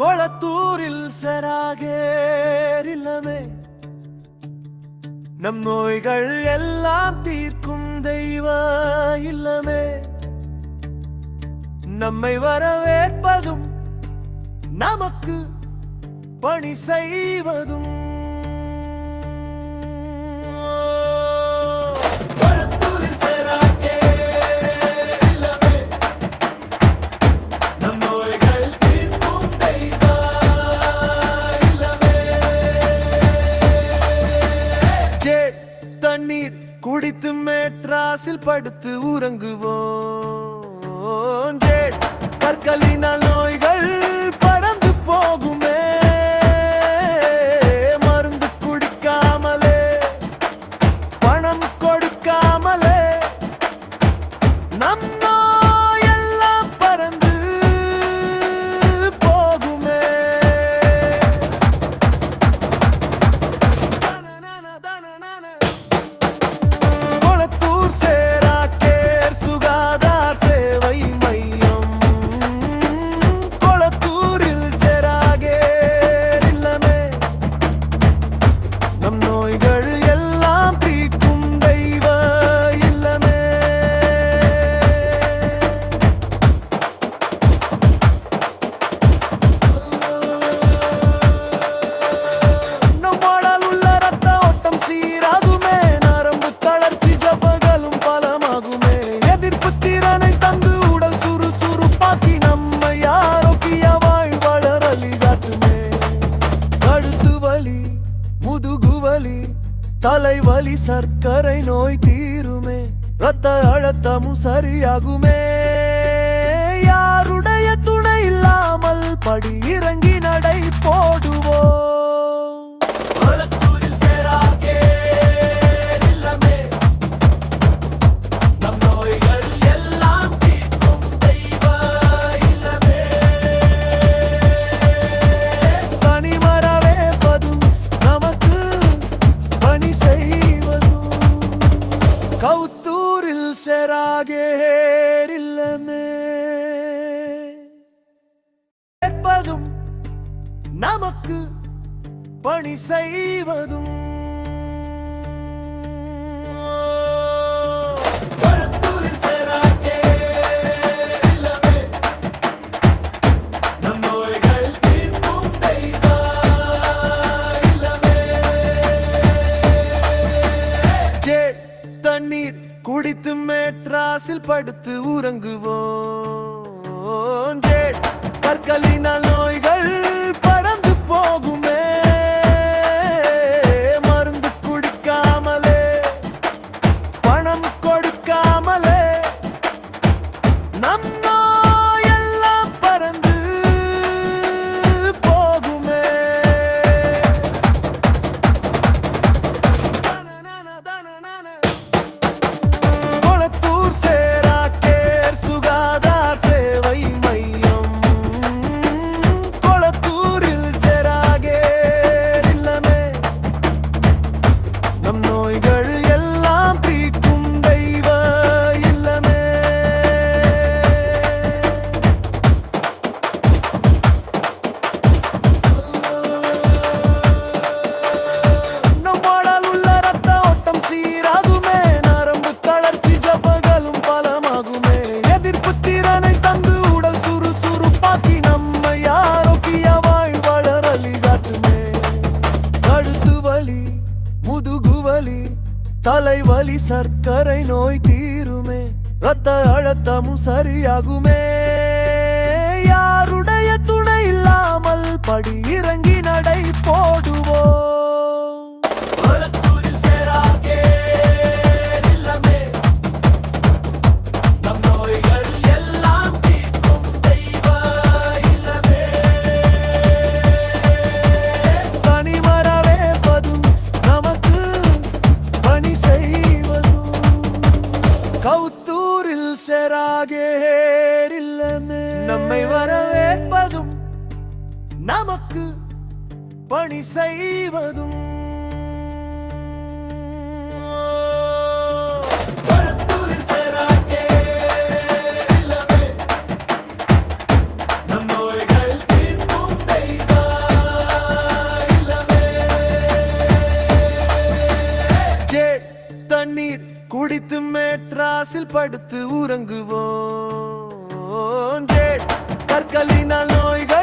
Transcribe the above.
கொளத்தூரில் செராகேரில்லமே நம் நோய்கள் எல்லாம் தீர்க்கும் தெய்வ இல்லமே. நம்மை வரவேற்பதும் நமக்கு பணி செய்வதும் படுத்து உறங்குவோம். கற்களினால் வலி தலைவலி சர்க்கரை நோய் தீருமே. ரத்த அழுத்தமும் சரியாகுமே. யாருடைய துணை இல்லாமல் படியிற കൗത്തൂരിൽ സെരാകേരില്ലമേ நமக்கு பணி செய்வதும் படுத்து உறங்குவோம். கற்களினால் நோய்கள் வலி தலைவலி சர்க்கரை நோய் தீருமே. ரத்த அழுத்தமும் சரியாகுமே. யாருடைய துணை இல்லாமல் படி இறங்கி நடை போடுவோம். மனுஷராக இல்லமே நம்மை வரவேற்பதும் நமக்கு பணி செய்வதும். தண்ணீர் குடித்து மேத்ராசில் படுத்து உறங்குவோம். கற்களினால் நோய்கள்